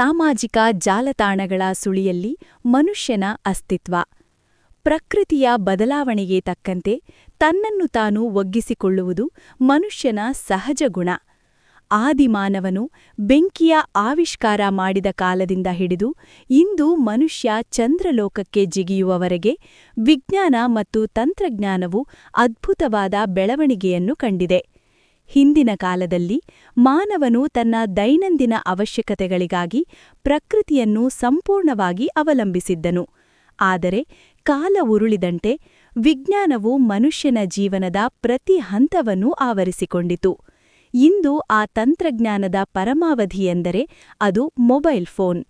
ಸಾಮಾಜಿಕ ಜಾಲತಾಣಗಳ ಸುಳಿಯಲ್ಲಿ ಮನುಷ್ಯನ ಅಸ್ತಿತ್ವ. ಪ್ರಕೃತಿಯ ಬದಲಾವಣೆಗೆ ತಕ್ಕಂತೆ ತನ್ನನ್ನು ತಾನು ಒಗ್ಗಿಸಿಕೊಳ್ಳುವುದು ಮನುಷ್ಯನ ಸಹಜ ಗುಣ. ಆದಿಮಾನವನು ಬೆಂಕಿಯ ಆವಿಷ್ಕಾರ ಮಾಡಿದ ಕಾಲದಿಂದ ಹಿಡಿದು ಇಂದು ಮನುಷ್ಯ ಚಂದ್ರಲೋಕಕ್ಕೆ ಜಿಗಿಯುವವರೆಗೆ ವಿಜ್ಞಾನ ಮತ್ತು ತಂತ್ರಜ್ಞಾನವು ಅದ್ಭುತವಾದ ಬೆಳವಣಿಗೆಯನ್ನು ಕಂಡಿದೆ. ಹಿಂದಿನ ಕಾಲದಲ್ಲಿ ಮಾನವನು ತನ್ನ ದೈನಂದಿನ ಅವಶ್ಯಕತೆಗಳಿಗಾಗಿ ಪ್ರಕೃತಿಯನ್ನು ಸಂಪೂರ್ಣವಾಗಿ ಅವಲಂಬಿಸಿದ್ದನು. ಆದರೆ ಕಾಲ ಉರುಳಿದಂತೆ ವಿಜ್ಞಾನವು ಮನುಷ್ಯನ ಜೀವನದ ಪ್ರತಿ ಹಂತವನ್ನು ಆವರಿಸಿಕೊಂಡಿತು. ಇಂದು ಆ ತಂತ್ರಜ್ಞಾನದ ಪರಮಾವಧಿಯೆಂದರೆ ಅದು ಮೊಬೈಲ್ ಫೋನ್.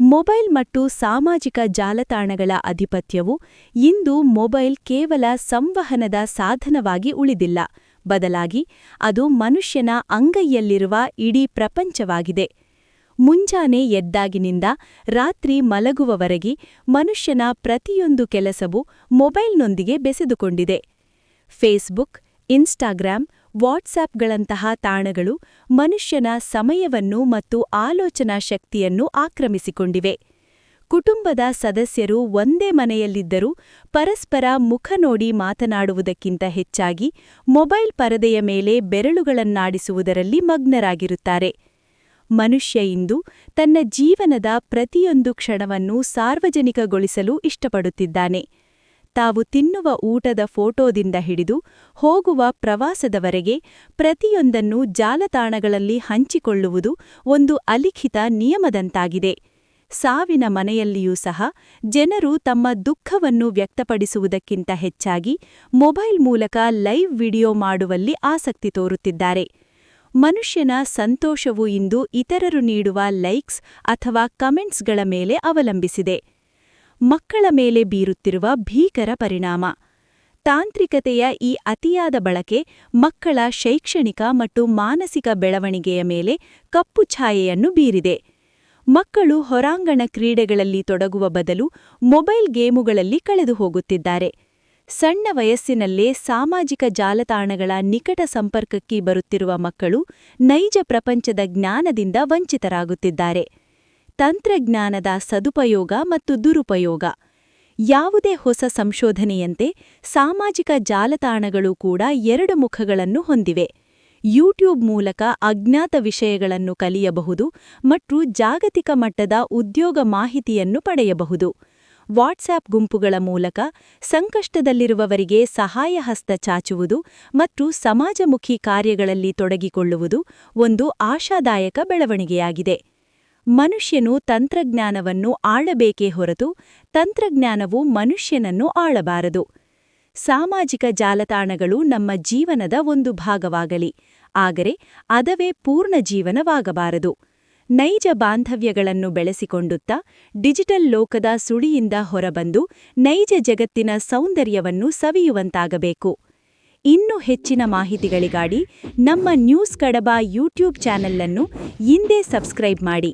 ಮೊಬೈಲ್ ಮತ್ತು ಸಾಮಾಜಿಕ ಜಾಲತಾಣಗಳ ಅಧಿಪತ್ಯವು ಇಂದು ಮೊಬೈಲ್ ಕೇವಲ ಸಂವಹನದ ಸಾಧನವಾಗಿ ಉಳಿದಿಲ್ಲ. ಬದಲಾಗಿ ಅದು ಮನುಷ್ಯನ ಅಂಗೈಯಲ್ಲಿರುವ ಇಡೀ ಪ್ರಪಂಚವಾಗಿದೆ. ಮುಂಜಾನೆ ಎದ್ದಾಗಿನಿಂದ ರಾತ್ರಿ ಮಲಗುವವರೆಗೆ ಮನುಷ್ಯನ ಪ್ರತಿಯೊಂದು ಕೆಲಸವೂ ಮೊಬೈಲ್ನೊಂದಿಗೆ ಬೆಸೆದುಕೊಂಡಿದೆ. ಫೇಸ್ಬುಕ್ ಇನ್ಸ್ಟಾಗ್ರಾಂ ವಾಟ್ಸ್ಆ್ಯಪ್ಗಳಂತಹ ತಾಣಗಳು ಮನುಷ್ಯನ ಸಮಯವನ್ನು ಮತ್ತು ಆಲೋಚನಾ ಶಕ್ತಿಯನ್ನು ಆಕ್ರಮಿಸಿಕೊಂಡಿವೆ. ಕುಟುಂಬದ ಸದಸ್ಯರು ಒಂದೇ ಮನೆಯಲ್ಲಿದ್ದರೂ ಪರಸ್ಪರ ಮುಖ ನೋಡಿ ಮಾತನಾಡುವುದಕ್ಕಿಂತ ಹೆಚ್ಚಾಗಿ ಮೊಬೈಲ್ ಪರದೆಯ ಮೇಲೆ ಬೆರಳುಗಳನ್ನಾಡಿಸುವುದರಲ್ಲಿ ಮಗ್ನರಾಗಿರುತ್ತಾರೆ. ಮನುಷ್ಯ ಇಂದು ತನ್ನ ಜೀವನದ ಪ್ರತಿಯೊಂದು ಕ್ಷಣವನ್ನು ಸಾರ್ವಜನಿಕಗೊಳಿಸಲು ಇಷ್ಟಪಡುತ್ತಿದ್ದಾನೆ. ತಾವು ತಿನ್ನುವ ಊಟದ ಫೋಟೋದಿಂದ ಹಿಡಿದು ಹೋಗುವ ಪ್ರವಾಸದವರೆಗೆ ಪ್ರತಿಯೊಂದನ್ನು ಜಾಲತಾಣಗಳಲ್ಲಿ ಹಂಚಿಕೊಳ್ಳುವುದು ಒಂದು ಅಲಿಖಿತ ನಿಯಮದಂತಾಗಿದೆ. ಸಾವಿನ ಮನೆಯಲ್ಲಿಯೂ ಸಹ ಜನರು ತಮ್ಮ ದುಃಖವನ್ನು ವ್ಯಕ್ತಪಡಿಸುವುದಕ್ಕಿಂತ ಹೆಚ್ಚಾಗಿ ಮೊಬೈಲ್ ಮೂಲಕ ಲೈವ್ ವಿಡಿಯೋ ಮಾಡುವಲ್ಲಿ ಆಸಕ್ತಿ ತೋರುತ್ತಿದ್ದಾರೆ. ಮನುಷ್ಯನ ಸಂತೋಷವು ಇಂದು ಇತರರು ನೀಡುವ ಲೈಕ್ಸ್ ಅಥವಾ ಕಮೆಂಟ್ಸ್ಗಳ ಮೇಲೆ ಅವಲಂಬಿಸಿದೆ. ಮಕ್ಕಳ ಮೇಲೆ ಬೀರುತ್ತಿರುವ ಭೀಕರ ಪರಿಣಾಮ. ತಾಂತ್ರಿಕತೆಯ ಈ ಅತಿಯಾದ ಬಳಕೆ ಮಕ್ಕಳ ಶೈಕ್ಷಣಿಕ ಮತ್ತು ಮಾನಸಿಕ ಬೆಳವಣಿಗೆಯ ಮೇಲೆ ಕಪ್ಪು ಛಾಯೆಯನ್ನು ಬೀರಿದೆ. ಮಕ್ಕಳು ಹೊರಾಂಗಣ ಕ್ರೀಡೆಗಳಲ್ಲಿ ತೊಡಗುವ ಬದಲು ಮೊಬೈಲ್ ಗೇಮುಗಳಲ್ಲಿ ಕಳೆದು ಹೋಗುತ್ತಿದ್ದಾರೆ. ಸಣ್ಣ ವಯಸ್ಸಿನಲ್ಲೇ ಸಾಮಾಜಿಕ ಜಾಲತಾಣಗಳ ನಿಕಟ ಸಂಪರ್ಕಕ್ಕೆ ಬರುತ್ತಿರುವ ಮಕ್ಕಳು ನೈಜ ಪ್ರಪಂಚದ ಜ್ಞಾನದಿಂದ ವಂಚಿತರಾಗುತ್ತಿದ್ದಾರೆ. ತಂತ್ರಜ್ಞಾನದ ಸದುಪಯೋಗ ಮತ್ತು ದುರುಪಯೋಗ. ಯಾವುದೇ ಹೊಸ ಸಂಶೋಧನೆಯಂತೆ ಸಾಮಾಜಿಕ ಜಾಲತಾಣಗಳು ಕೂಡ ಎರಡು ಮುಖಗಳನ್ನು ಹೊಂದಿವೆ. ಯೂಟ್ಯೂಬ್ ಮೂಲಕ ಅಜ್ಞಾತ ವಿಷಯಗಳನ್ನು ಕಲಿಯಬಹುದು ಮತ್ತು ಜಾಗತಿಕ ಮಟ್ಟದ ಉದ್ಯೋಗ ಮಾಹಿತಿಯನ್ನು ಪಡೆಯಬಹುದು. ವಾಟ್ಸ್ಆ್ಯಪ್ ಗುಂಪುಗಳ ಮೂಲಕ ಸಂಕಷ್ಟದಲ್ಲಿರುವವರಿಗೆ ಸಹಾಯ ಹಸ್ತ ಚಾಚುವುದು ಮತ್ತು ಸಮಾಜಮುಖಿ ಕಾರ್ಯಗಳಲ್ಲಿ ತೊಡಗಿಕೊಳ್ಳುವುದು ಒಂದು ಆಶಾದಾಯಕ ಬೆಳವಣಿಗೆಯಾಗಿದೆ. ಮನುಷ್ಯನು ತಂತ್ರಜ್ಞಾನವನ್ನು ಆಳಬೇಕೇ ಹೊರತು ತಂತ್ರಜ್ಞಾನವು ಮನುಷ್ಯನನ್ನು ಆಳಬಾರದು. ಸಾಮಾಜಿಕ ಜಾಲತಾಣಗಳು ನಮ್ಮ ಜೀವನದ ಒಂದು ಭಾಗವಾಗಲಿ. ಆದರೆ ಅದವೇ ಪೂರ್ಣ ಜೀವನವಾಗಬಾರದು. ನೈಜ ಬಾಂಧವ್ಯಗಳನ್ನು ಬೆಳೆಸಿಕೊಂಡುತ್ತಾ ಡಿಜಿಟಲ್ ಲೋಕದ ಸುಳಿಯಿಂದ ಹೊರಬಂದು ನೈಜ ಜಗತ್ತಿನ ಸೌಂದರ್ಯವನ್ನು ಸವಿಯುವಂತಾಗಬೇಕು. ಇನ್ನು ಹೆಚ್ಚಿನ ಮಾಹಿತಿಗಳಿಗಾಗಿ ನಮ್ಮ ನ್ಯೂಸ್ ಕಡಬ ಯೂಟ್ಯೂಬ್ ಚಾನೆಲ್ ಅನ್ನು ಇಂದೇ ಸಬ್ಸ್ಕ್ರೈಬ್ ಮಾಡಿ.